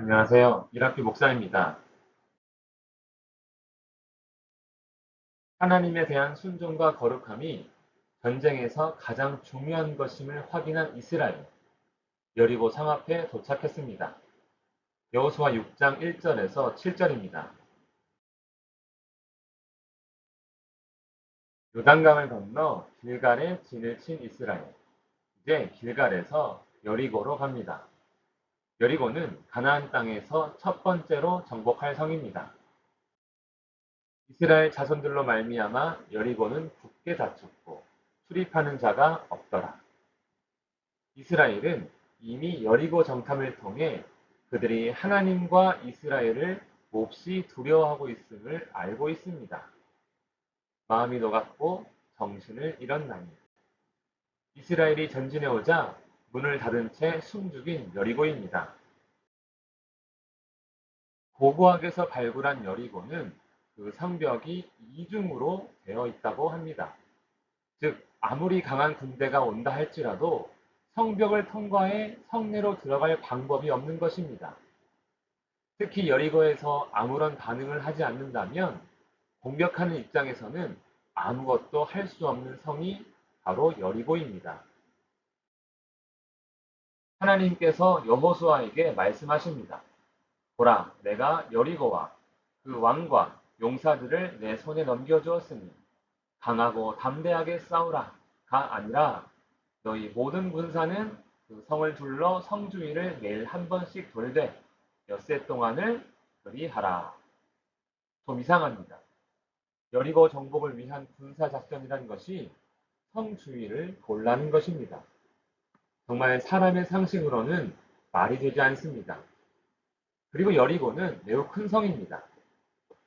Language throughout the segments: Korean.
안녕하세요. 이학기 목사입니다. 하나님에 대한 순종과 거룩함이 전쟁에서 가장 중요한 것임을 확인한 이스라엘. 여리고 성 앞에 도착했습니다. 여호수아 6장 1절에서 7절입니다. 요단강을 건너 길갈에 진을 친 이스라엘. 이제 길갈에서 여리고로 갑니다. 여리고는 가나안 땅에서 첫 번째로 정복할 성입니다. 이스라엘 자손들로 말미암아 여리고는 굳게 닫혔고 출입하는 자가 없더라. 이스라엘은 이미 여리고 정탐을 통해 그들이 하나님과 이스라엘을 몹시 두려워하고 있음을 알고 있습니다. 마음이 녹았고 정신을 잃었나니 이스라엘이 전진해 오자 문을 닫은 채 숨죽인 여리고입니다. 고고학에서 발굴한 여리고는 그 성벽이 이중으로 되어 있다고 합니다. 즉 아무리 강한 군대가 온다 할지라도 성벽을 통과해 성내로 들어갈 방법이 없는 것입니다. 특히 여리고에서 아무런 반응을 하지 않는다면 공격하는 입장에서는 아무것도 할 수 없는 성이 바로 여리고입니다. 하나님께서 여호수아에게 말씀하십니다. 보라, 내가 여리고와 그 왕과 용사들을 내 손에 넘겨주었으니 강하고 담대하게 싸우라가 아니라 너희 모든 군사는 그 성을 둘러 성 주위를 매일 한 번씩 돌되 엿새 동안을 그리하라. 좀 이상합니다. 여리고 정복을 위한 군사 작전이란 것이 성 주위를 돌라는 것입니다. 정말 사람의 상식으로는 말이 되지 않습니다. 그리고 여리고는 매우 큰 성입니다.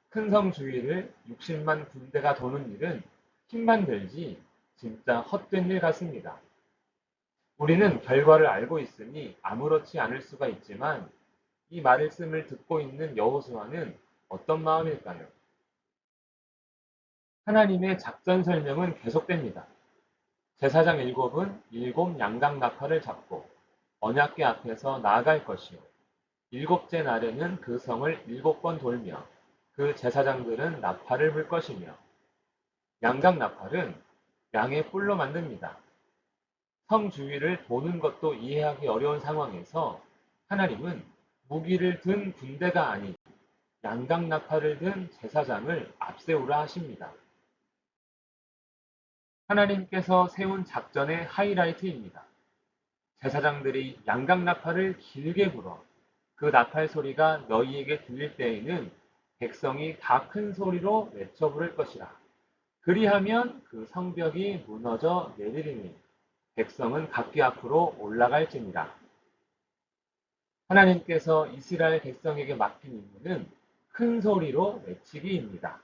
큰 성 주위를 60만 군대가 도는 일은 힘만 들지 진짜 헛된 일 같습니다. 우리는 결과를 알고 있으니 아무렇지 않을 수가 있지만 이 말씀을 듣고 있는 여호수아는 어떤 마음일까요? 하나님의 작전 설명은 계속됩니다. 제사장 일곱은 일곱 양각 나팔을 잡고 언약궤 앞에서 나아갈 것이요. 일곱째 날에는 그 성을 일곱 번 돌며 그 제사장들은 나팔을 불 것이며 양각 나팔은 양의 뿔로 만듭니다. 성 주위를 도는 것도 이해하기 어려운 상황에서 하나님은 무기를 든 군대가 아닌 양각 나팔을 든 제사장을 앞세우라 하십니다. 하나님께서 세운 작전의 하이라이트입니다. 제사장들이 양각 나팔을 길게 불어 그 나팔 소리가 너희에게 들릴 때에는 백성이 다 큰 소리로 외쳐 부를 것이라. 그리하면 그 성벽이 무너져 내리리니 백성은 각기 앞으로 올라갈지니라. 하나님께서 이스라엘 백성에게 맡긴 임무는 큰 소리로 외치기입니다.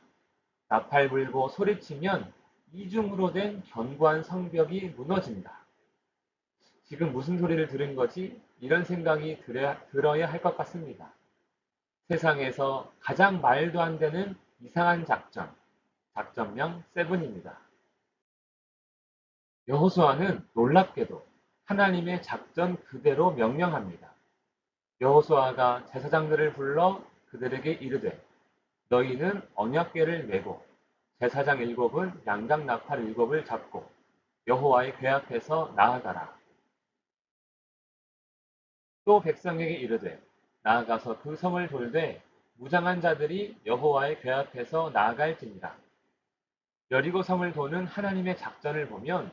나팔 불고 소리치면 이중으로 된 견고한 성벽이 무너진다. 지금 무슨 소리를 들은 거지? 이런 생각이 들어야 할 것 같습니다. 세상에서 가장 말도 안 되는 이상한 작전, 작전명 세븐입니다. 여호수아는 놀랍게도 하나님의 작전 그대로 명령합니다. 여호수아가 제사장들을 불러 그들에게 이르되 너희는 언약궤를 메고 제사장 일곱은 양각 나팔 일곱을 잡고 여호와의 궤 앞에서 나아가라. 또 백성에게 이르되 나아가서 그 성을 돌되 무장한 자들이 여호와의 궤 앞에서 나아갈지니라. 여리고 성을 도는 하나님의 작전을 보면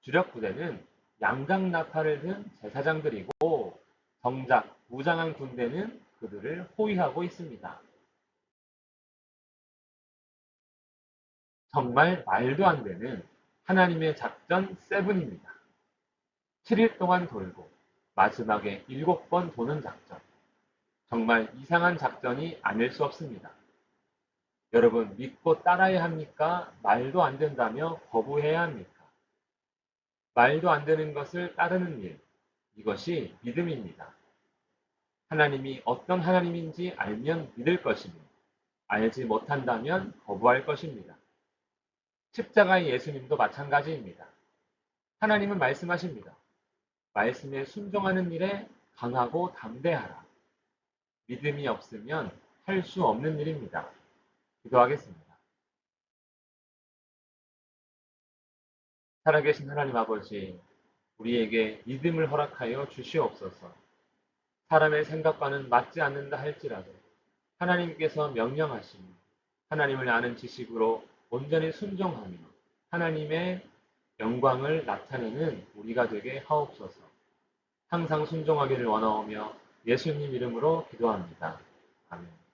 주력 부대는 양각 나팔을 든 제사장들이고 정작 무장한 군대는 그들을 호위하고 있습니다. 정말 말도 안 되는 하나님의 작전 세븐입니다. 7일 동안 돌고 마지막에 일곱 번 도는 작전. 정말 이상한 작전이 아닐 수 없습니다. 여러분, 믿고 따라야 합니까? 말도 안 된다며 거부해야 합니까? 말도 안 되는 것을 따르는 일, 이것이 믿음입니다. 하나님이 어떤 하나님인지 알면 믿을 것이니, 알지 못한다면 거부할 것입니다. 십자가의 예수님도 마찬가지입니다. 하나님은 말씀하십니다. 말씀에 순종하는 일에 강하고 담대하라. 믿음이 없으면 할 수 없는 일입니다. 기도하겠습니다. 살아계신 하나님 아버지, 우리에게 믿음을 허락하여 주시옵소서. 사람의 생각과는 맞지 않는다 할지라도 하나님께서 명령하시니 하나님을 아는 지식으로 온전히 순종하며 하나님의 영광을 나타내는 우리가 되게 하옵소서. 항상 순종하기를 원하오며 예수님 이름으로 기도합니다. 아멘.